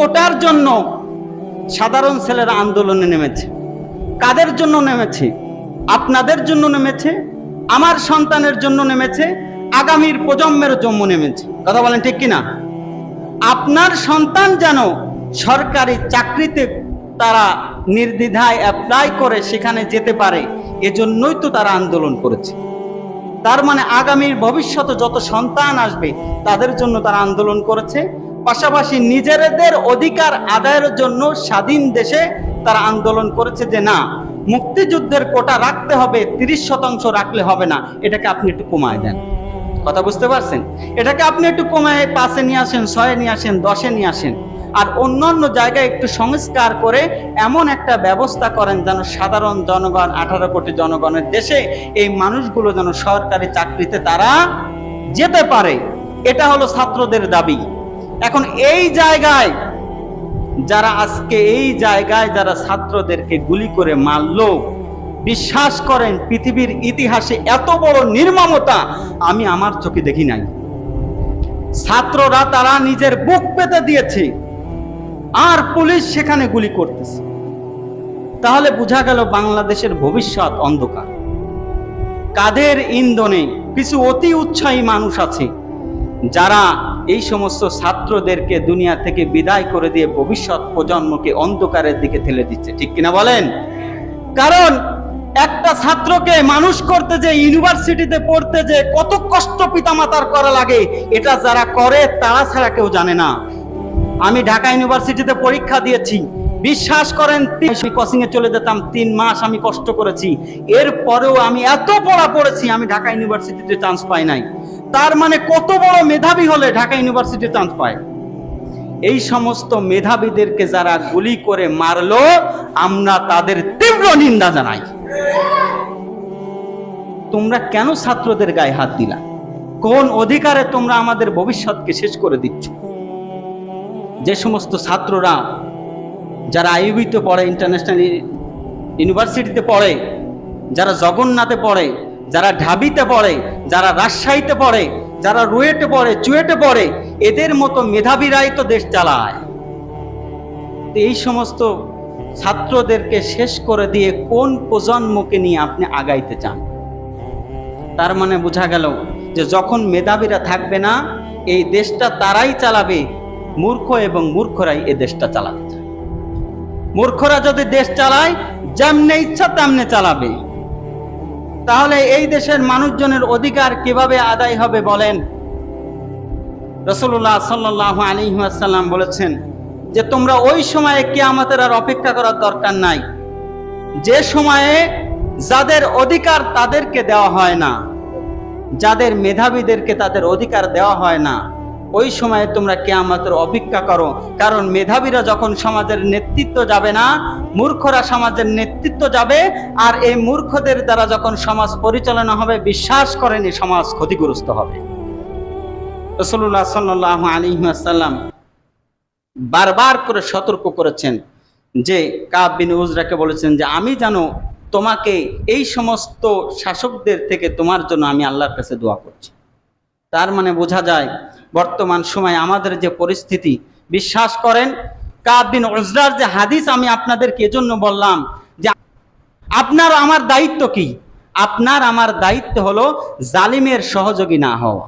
কোটার জন্য সাধারণ ছেলেরা আন্দোলনে নেমেছে। কাদের জন্য নেমেছে? আপনাদের জন্য নেমেছে, আমার সন্তানের জন্য নেমেছে, আগামীর প্রজন্মের জন্য নেমেছে। কথা বলেন ঠিক কিনা? আপনার সন্তান যেন সরকারি চাকরিতে তারা নির্দ্বিধায় অ্যাপ্লাই করে সেখানে যেতে পারে, এজন্যই তো তারা আন্দোলন করেছে। তার মানে আগামীর ভবিষ্যতে যত সন্তান আসবে, তাদের জন্য তারা আন্দোলন করেছে। পাশাপাশি নিজেদের অধিকার আদায়ের জন্য স্বাধীন দেশে তারা আন্দোলন করেছে যে না, মুক্তিযুদ্ধের কোটা রাখতে হবে, তিরিশ শতাংশ রাখলে হবে না। এটাকে আপনি একটু কমায় দেন। কথা বুঝতে পারছেন? এটাকে আপনি একটু কমায় পাশে নিয়ে আসেন, ছয়ে নিয়ে আসেন, দশে নিয়ে আসেন। আর অন্যান্য জায়গায় একটু সংস্কার করে এমন একটা ব্যবস্থা করেন যেন সাধারণ জনগণ, আঠারো কোটি জনগণের দেশে এই মানুষগুলো যেন সরকারি চাকরিতে তারা যেতে পারে। এটা হলো ছাত্রদের দাবি। এখন এই জায়গায় যারা আজকে এই জায়গায় যারা ছাত্রদেরকে গুলি করে মারলো, বিশ্বাস করেন পৃথিবীর ইতিহাসে এত বড় নির্মমতা আমি আমার চোখে দেখি নাই। ছাত্ররা তারা নিজের বুক পেতে দিয়েছে, আর পুলিশ সেখানে গুলি করতেছে। তাহলে বোঝা গেল বাংলাদেশের ভবিষ্যৎ অন্ধকার। কাদের ইন্ধনে কিছু অতি উৎসাহী মানুষ আছে, যারা এই সমস্ত ছাত্রদেরকে দুনিয়া থেকে বিদায় করে দিয়ে ভবিষ্যৎ প্রজন্মকে অন্ধকারের দিকে ঠেলে দিচ্ছে। ঠিক কিনা বলেন? কারণ একটা ছাত্রকে মানুষ করতে যে, ইউনিভার্সিটিতে পড়তে যে কত কষ্ট পিতামাতার করা লাগে, এটা যারা করে তারা ছাড়া কেউ জানে না। আমি ঢাকা ইউনিভার্সিটিতে পরীক্ষা দিয়েছি। বিশ্বাস করেন কোচিং এ চলে যেতাম, তিন মাস আমি কষ্ট করেছি। এরপরেও আমি এত পড়া পড়েছি, আমি ঢাকা ইউনিভার্সিটিতে চান্স পাই নাই। তার মানে কত বড় মেধাবী হলে ঢাকা ইউনিভার্সিটি চান্স পায়? এই সমস্ত মেধাবীদেরকে যারা গুলি করে মারলো, আমরা তাদের তীব্র নিন্দা জানাই। তোমরা কেন ছাত্রদের গায়ে হাত দিলা? কোন অধিকারে তোমরা আমাদের ভবিষ্যৎকে শেষ করে দিচ্ছ? যে সমস্ত ছাত্ররা যারা আইবিতে পড়ে, ইন্টারন্যাশনাল ইউনিভার্সিটিতে পড়ে, যারা জগন্নাথে পড়ে যারা ঢাবিতে পড়ে, যারা রাজশাহীতে পড়ে, যারা রুয়েটে পড়ে, চুয়েটে পড়ে, এদের মতো মেধাবীরাই তো দেশ চালায়। এই সমস্ত ছাত্রদেরকে শেষ করে দিয়ে কোন প্রজন্মকে নিয়ে আপনি আগাইতে চান? তার মানে বোঝা গেল যে যখন মেধাবীরা থাকবে না, এই দেশটা তারাই চালাবে, মূর্খ এবং মূর্খরাই এ দেশটা চায় মূর্খরা যদি দেশ চালায়, যেমনে ইচ্ছা তেমনে চালাবে। তাহলে এই দেশের মানুষজনের অধিকার কীভাবে আদায় হবে বলেন? রসুল্লাহ সাল্লাহ আলিহাসাল্লাম বলেছেন যে তোমরা ওই সময়ে কেয়ামতের আর অপেক্ষা করার দরকার নাই। যে সময়ে যাদের অধিকার তাদেরকে দেওয়া হয় না, যাদের মেধাবীদেরকে তাদের অধিকার দেওয়া হয় না ওই সময়ে তোমরা কেয়ামতের অপেক্ষা করো। কারণ মেধাবীরা যখন সমাজের নেতৃত্ব যাবে না, মূর্খরা সমাজের নেতৃত্ব যাবে, আর এই মূর্খদের দ্বারা যখন সমাজ পরিচালনা হবে, বিশ্বাস করেন সমাজ ক্ষতিগ্রস্ত হবে। রসুল্লাহ সাল্লাহ আলিহাসাল্লাম বারবার করে সতর্ক করেছেন যে কাব বিন উজরাকে বলেছেন যে, আমি যেন তোমাকে এই সমস্ত শাসকদের থেকে তোমার জন্য আমি আল্লাহর কাছে দোয়া করছি। তার মানে বোঝা যায় বর্তমান সময়ে আমাদের যে পরিস্থিতি, বিশ্বাস করেন কাবিন ওজরার যে হাদিস আমি আপনাদেরকে এজন্য বললাম যে আপনার আমার দায়িত্ব কি? আপনার আমার দায়িত্ব হলো জালিমের সহযোগী না হওয়া।